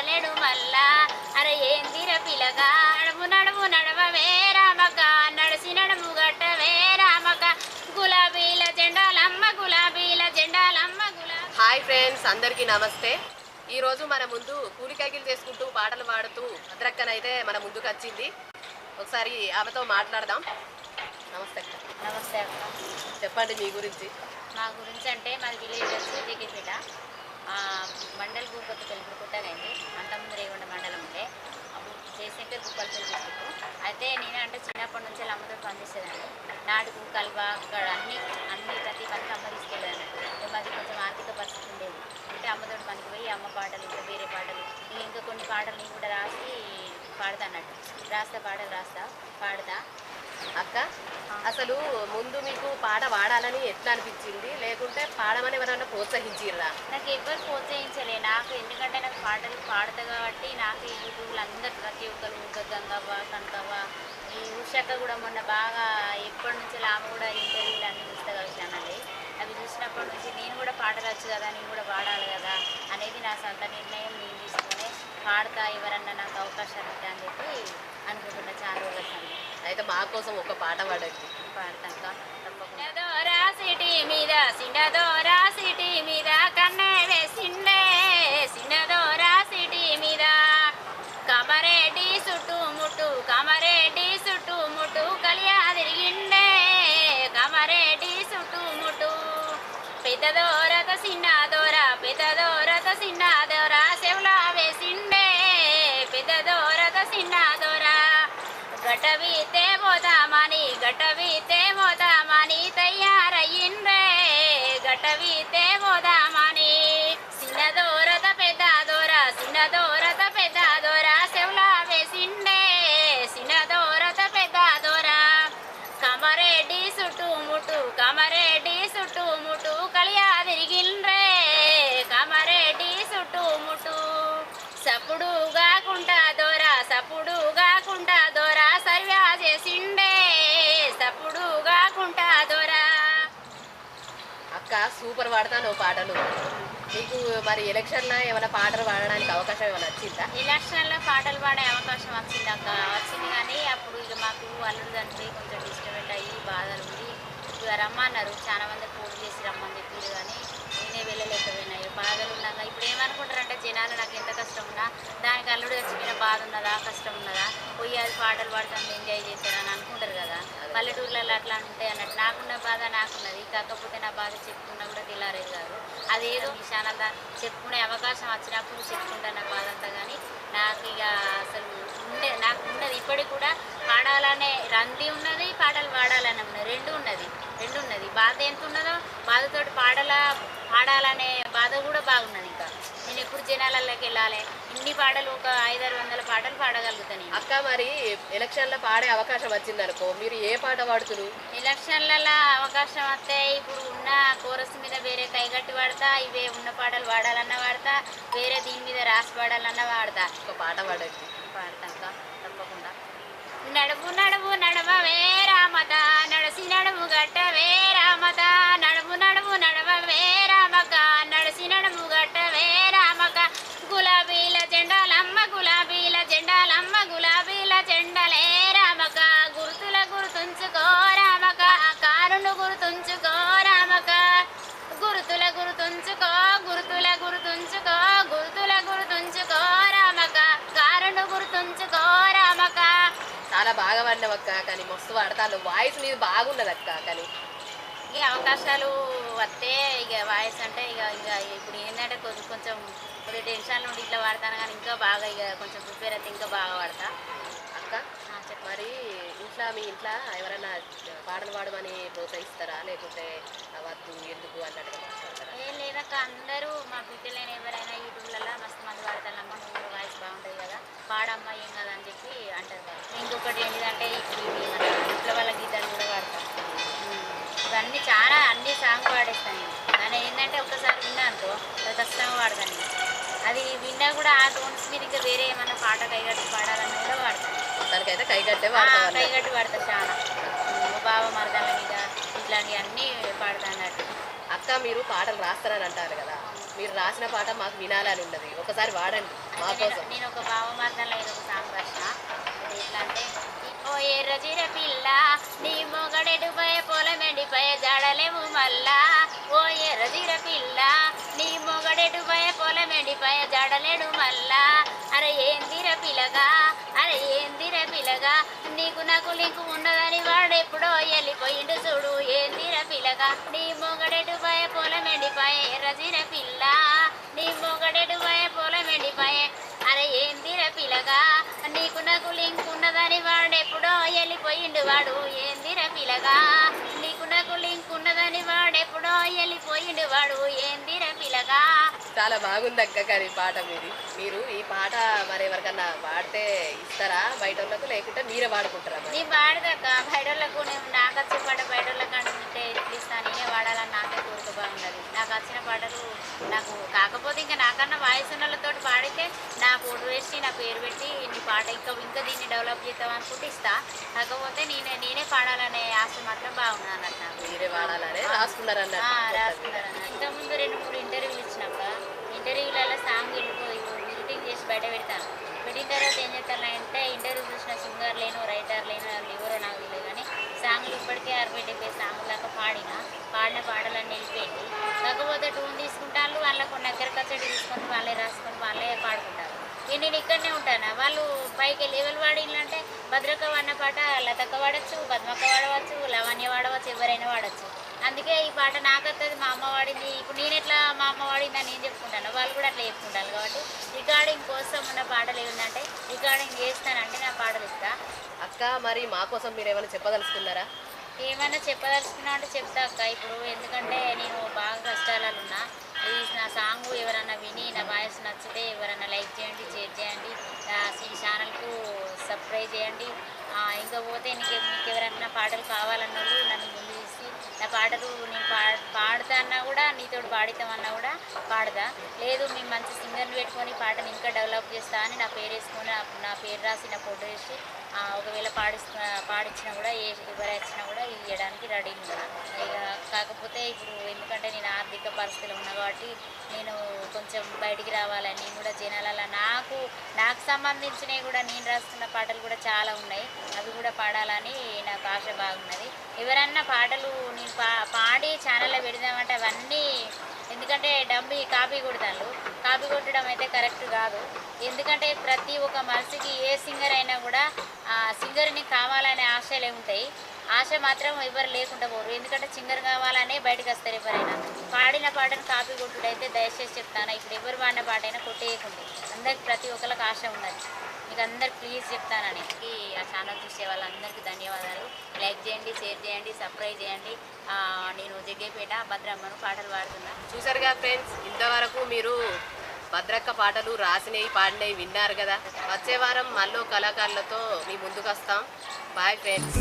పాడలేడు మళ్ళా అరే ఏందిర పిలగా? నడుము నడుము నడవవే రామక నడిసి నడుము గట్టవే రామక గులాబీల జెండాలమ్మ గులాబీల జెండాలమ్మ గులాబీ. హాయ్ ఫ్రెండ్స్ అందరికీ నమస్తే. ఈ రోజు మన ముందు కూలికైకిలు చేసుకుంటూ పాటలు పాడుతూ భద్రక్కనైతే మన ముందుకు వచ్చింది. ఒకసారి ఆమెతో మాట్లాడదాం. నమస్తే అక్క. నమస్తే అక్క. చెప్పండి మీ గురించి. మా గురించి అంటే మాది విలేజ్ దిగిపేట మండల్ భూపతి తెలుగు కొత్తగా అయింది అంతకుముందు రేగొండ మండలం ఉండే అప్పుడు కుక్కలు భూపల్పల్లి అయితే నేను అంటే చిన్నప్పటి నుంచి అమ్మతో పనిచేసేదాన్ని. నాటుకు కల్వ అక్కడ అన్ని అన్ని ప్రతి పనికి అమ్మ తీసుకెళ్ళాను మాది కొంచెం ఆర్థిక పరిస్థితి ఉండేది. అంటే అమ్మతో పనికి పోయి అమ్మ పాటలు ఇంకా వేరే పాటలు ఇంకా ఇంకా కొన్ని పాటలు నేను కూడా రాసి పాడతా అన్నట్టు రాస్తా పాటలు రాస్తా పాడతా. అక్క అసలు ముందు మీకు పాట పాడాలని ఎట్లా అనిపించింది? లేకుంటే పాడమని ఎవరైనా ప్రోత్సహించిర్రా? నాకు ఎవ్వరు ప్రోత్సహించలే. నాకు ఎందుకంటే నాకు పాటలు పాడతా కాబట్టి నాకు యూట్యూబ్లో అందరు ప్రతి ఒక్కరు ఇంకా గంగవ్వ కనకవ్వ ఈ ఉషక్క కూడా మొన్న బాగా ఎప్పటి నుంచి ఆమె కూడా ఇంటర్వ్యూలు అన్ని చూస్తా కలిసానండి అవి చూసినప్పటి నుంచి నేను కూడా పాటలు వచ్చు కదా నేను కూడా పాడాలి కదా అనేది నా సొంత నిర్ణయం నేను తీసుకుని పాడతా ఎవరన్నా నాకు అవకాశాలు అని చెప్పి అనుకుంటున్నా చాలా రోజుల సంగతి అయితే మా కోసం ఒక పాట పాడండి. పాడతాక తప్పకుండా. సిటీ మీద సిన్నదోరా సిటీ మీద కన్నే వేసిండే సిన్నదోరా సిటీ మీద కమరేటి చుట్టూ ముట్టు కమరేటి చుట్టూ ముట్టు కలియా తిరిగిండే. కమరేటి చుట్టూ ముట్టు. పెద్ద దోరత చిన్న దోర పెద్ద దోరత దోర చెవులా వేసిండే పెద్ద దోరత దోర గటవితే పోదామని గటవితే పోదామని తయారయ్యిండ్రే గటవితే పోదామని చిన్న దూరత పెద్ద దూర చిన్న దూరత పెద్ద దూర చెవులా వేసిండే చిన్న దూరత పెద్ద దూర. కమరెడ్డి చుట్టుముట్టు కమరెడ్డి అక్క సూపర్ పాడతాను పాటలు. మీకు మరి ఎలక్షన్లో ఏమైనా పాటలు పాడడానికి అవకాశం ఏమైనా వచ్చిందా? ఎలక్షన్లో పాటలు పాడే అవకాశం వచ్చింది అక్క. వచ్చింది కానీ అప్పుడు ఇక మాకు అల్లుడు తండ్రి కొంచెం డిస్టర్బెంట్ అయ్యి బాధలు ఉంది ఇక రమ్మన్నారు. చాలా మంది ఫోన్ చేసి రమ్మని చెప్పారు కానీ నేనే బాధలు ఉన్నాక ఇప్పుడు ఏమనుకుంటారంటే జనాలు నాకు ఎంత కష్టం ఉన్నా దానికి అల్లుడు చచ్చిపోయిన బాధ ఉన్నదా? కష్టం ఉన్నదా? పోయి అది పాటలు పాడుతుంది ఎంజాయ్ చేస్తారని అనుకుంటారు కదా. పల్లెటూర్లలో అట్లా ఉంటాయి అన్నట్టు నాకున్న బాధ నాకున్నది. కాకపోతే నా బాధ చెప్పుకున్నా కూడా తెల్లారేది కాదు. అదేదో ఈ చెప్పుకునే అవకాశం వచ్చినప్పుడు చెప్పుకుంటాను నా బాధ అంతా కానీ నాకు ఇక అసలు ఉండే నాకు ఉన్నది ఇప్పటికి కూడా పాడాలనే రంది ఉన్నది పాటలు పాడాలని ఉన్నది. రెండు ఉన్నది. రెండు ఉన్నది. బాధ ఎంత ఉన్నదో బాధతోటి పాడలా పాడాలనే బాధ కూడా బాగున్నది ఇంకా. నేను ఎప్పుడు జనాలలోకి వెళ్ళాలి? ఇన్ని పాటలు ఒక ఐదారు వందల పాటలు పాడగలుగుతాను అక్క మరి ఎలక్షన్లో పాడే అవకాశం వచ్చిందనుకో మీరు ఏ పాట పాడుతురు? ఎలక్షన్లలో అవకాశం వస్తే ఇప్పుడు ఉన్న కోరస్ మీద వేరే కైగట్టి వాడతా ఇవే ఉన్న పాటలు పాడాలన్నా వాడతా వేరే దీని మీద రాసి పాడాలన్నా వాడతా ఒక పాట పాడండి. పాడతాక తప్పకుండా. నడుపు నడుపు నడవవే రామత. నడసి నడుము గట్టవే రామత. నడుపు నడుపు నడవవే రామ చాలా బాగా పాడినావు అక్క కానీ మస్తు పాడతాను. వాయిస్ నీది బాగున్నది అక్క కానీ. ఈ అవకాశాలు వస్తే ఇక వాయిస్ అంటే ఇక ఇక ఇప్పుడు ఏంటంటే కొంచెం కొంచెం కొద్దిగా టెన్షన్ నుండి ఇట్లా వాడతాను కానీ ఇంకా బాగా ఇక కొంచెం ప్రిపేర్ అయితే ఇంకా బాగా వాడతా అక్క మరి ఇంట్లో మీ ఇంట్లో ఎవరైనా పాటలు పాడమని ప్రోత్సహిస్తారా? లేకుంటే వద్దు ఎందుకు అన్నట్టుగా మాట్లాడతారా? ఏం లేదక్క అందరూ మా బిడ్డలైన ఎవరైనా యూట్యూబ్లలో మస్తు మంది పాడతానమ్మ నువ్వు కూడా వాయిస్ బాగుంటుంది కదా. పాడమ్మా ఏం కదా అని చెప్పి అంటారు మన ఇంట్లో వాళ్ళ గీతాలు కూడా పాడతాం. ఉమ్. ఇవన్నీ చాలా అన్ని సాంగ్ పాడేస్తాను నేను. కానీ ఏంటంటే ఒక్కసారి విన్నా అనుకో అది ఖచ్చితంగా పాడతాను అది విన్నా కూడా ఆ టోన్స్ మీద ఇంకా వేరే ఏమైనా పాట కైగట్టి పాడాలన్నా కూడా పాడతాను. దానికైతే కై కట్టే ఆ, పాడతావు అన్నట్టు. కైగట్టి పాడతా చాలా. బావ మరదల మీద ఇట్లాంటివన్నీ పాడతా అన్నట్టు. అక్క మీరు పాటలు రాస్తారని అంటారు కదా. మీరు రాసిన పాట మాకు వినాలని ఉన్నది ఒకసారి వాడండి మా కోసం. నేను ఒక భావమార్గంలో ఏదో ఒక సాంగ్ రాసిన. అది ఎట్లా అంటే ఎర్ర జీర పిల్ల నీ మొగడెడుపై పొలమెండిపై జాడలేము మల్లా. ఓ ఎర్ర జీర పిల్ల నీ మొగడెడుపై పొలమెండిపై జాడలేడు మల్లా. అరే ఏందిర పిల్లగా అరే ఏందిర పిల్లగా నీకు నాకు లింకు ఉన్నదని వాడెప్పుడో వెళ్ళిపోయిండు చూడు. ఏందిర పిల్లగా నీ మొగడెడుపై పొలమెండిపై ఎర్ర జీర పిల్ల నీ మొగడెడుపై పొలమెండిపై పిల్లగా నీకు నాకు లింక్ ఉన్నదని వాడెప్పుడో వెళ్ళిపోయిండు వాడు. ఏందిర పిల్లగా నీకు నాకు లింక్ ఉన్నదని వాడెప్పుడో వెళ్ళిపోయిండు వాడు. ఏందిర పిల్లగా? చాలా బాగుంది అక్క గారి పాట మీది. మీరు ఈ పాట మరి ఎవరికన్నా వాడితే ఇస్తారా? బయట వాళ్ళకు లేకుంటే మీరే వాడుకుంటారా? నీ వాడదక్క. బయటోళ్ళకు నేను నాకు వచ్చే పాట బయటోళ్ళకి అంటే ఇస్తాను నేనే వాడాలని నాకే కోరిక నాకు వచ్చిన పాటలు నాకు కాకపోతే ఇంకా నాకన్నా వాయిస్ పాడితే నా ఫోటో వేసి నా పేరు పెట్టి నీ పాట ఇంకా ఇంకా దీన్ని డెవలప్ చేద్దాం అనుకుంటే ఇస్తా. కాకపోతే నేనే నేనే పాడాలనే ఆశ మాత్రం బాగున్నది అన్నట్టు నాకు. మీరే రాసుకున్నారు రాసుకున్నాను ఇంతకుముందు రెండు మూడు ఇంటర్వ్యూలు ఇచ్చినాక ఇంటర్వ్యూలలో సాంగ్ వెళ్ళిపోయి ఎడిటింగ్ చేసి బయట పెడతాను పెట్టిన తర్వాత ఏం చేస్తానంటే ఇంటర్వ్యూ చూసిన సింగర్ లేను రైటర్ లేను ఎవరో నాకు తెలియదు కానీ సాంగ్లు ఇప్పటికే అరవై డెబ్బై సాంగ్ దాకా పాడిన పాడిన పాటలన్నీ వెళ్ళిపోయింది కాకపోతే టూన్ తీసుకుంటారు వాళ్ళ కొన్ని దగ్గర కచ్చడి తీసుకొని వాళ్ళే రాసుకొని వాళ్ళే పాడుకుంటారు. నేను ఇక్కడనే ఉంటాను? వాళ్ళు పైకి వెళ్ళి ఎవరు వాడినంటే భద్రక వాడిన పాట లతక్క వాడచ్చు పద్మక్క వాడవచ్చు లవణ్య వాడవచ్చు ఎవరైనా వాడచ్చు. అందుకే ఈ పాట నాకు వస్తుంది మా అమ్మ వాడింది ఇప్పుడు నేను ఎట్లా మా అమ్మ వాడింది అని నేను చెప్పుకుంటాను వాళ్ళు కూడా అట్లా చెప్పుకుంటాను కాబట్టి రికార్డింగ్ కోసం ఉన్న పాటలు ఏంటంటే రికార్డింగ్ చేస్తానంటే నా పాటలు ఇస్తా అక్క మరి మా కోసం మీరు ఏమైనా చెప్పదలుచుకున్నారా? ఏమైనా చెప్పదలుచుకున్నా అంటే చెప్తా అక్క. ఇప్పుడు ఎందుకంటే నేను బాగా కష్టాలలో ఉన్నా. ఈ నా సాంగ్ ఎవరన్నా విని నా వాయిస్ నచ్చితే ఎవరన్నా లైక్ చేయండి షేర్ చేయండి. ఈ ఛానల్కు సబ్స్క్రైబ్ చేయండి. ఇంకా పోతే నీకు మీకు ఎవరన్నా పాటలు కావాలన్న వాళ్ళు నన్ను నా పాటలు నేను పా పాడతా అన్నా కూడా నీతో పాడితామన్నా కూడా పాడదా లేదు మేము మంచి సింగర్ని పెట్టుకొని పాటను ఇంకా డెవలప్ చేస్తా అని నా పేరు వేసుకొని నా- పేరు రాసి నా ఫోటో వేసి ఒకవేళ పాడిస్తు పాడించినా కూడా ఏ ఎవరు వచ్చినా కూడా ఇవ్వడానికి రెడీ ఉన్నా. ఇక కాకపోతే ఇప్పుడు ఎందుకంటే నేను ఆర్థిక పరిస్థితులు ఉన్నా కాబట్టి నేను కొంచెం బయటికి రావాలని నేను కూడా జనాలలో నాకు నాకు సంబంధించినవి కూడా నేను రాస్తున్న పాటలు కూడా చాలా ఉన్నాయి. అవి కూడా పాడాలని నాకు ఆశ బాగున్నది. ఎవరన్నా పాటలు నేను పా పాడి ఛానల్లో పెడదామంటే అవన్నీ ఎందుకంటే డబ్బు కాపీ కొడతాను కాపీ కొట్టడం అయితే కరెక్ట్ కాదు. ఎందుకంటే ప్రతి ఒక్క మనిషికి ఏ సింగర్ అయినా కూడా ఆ సింగర్ని కావాలనే ఆశలే ఉంటాయి. ఆశ మాత్రం ఎవరు లేకుండా పోరు. ఎందుకంటే సింగర్ కావాలనే బయటకు వస్తారు ఎవరైనా. పాడిన పాటను కాపీ కొట్టుడైతే దయచేసి చెప్తాను. ఇప్పుడు ఎవరు పాడిన పాట అయినా కొట్టేయకుండా. అందరికి ప్రతి ఒక్కరికి ఆశ ఉన్నది. మీకు అందరికి ప్లీజ్ చెప్తానని ఈ ఆ ఛానల్ చూసే వాళ్ళందరికీ ధన్యవాదాలు. లైక్ చేయండి షేర్ చేయండి సబ్స్క్రైబ్ చేయండి. నేను జగ్గేపేట భద్రమ్మను పాటలు పాడుతున్నా. చూసారుగా ఫ్రెండ్స్ ఇంతవరకు మీరు భద్రక్క పాటలు రాసినవి పాడినవి విన్నారు కదా? వచ్చే వారం మళ్ళీ కళాకారులతో మీ ముందుకు వస్తాం బాయ్ ఫ్రెండ్స్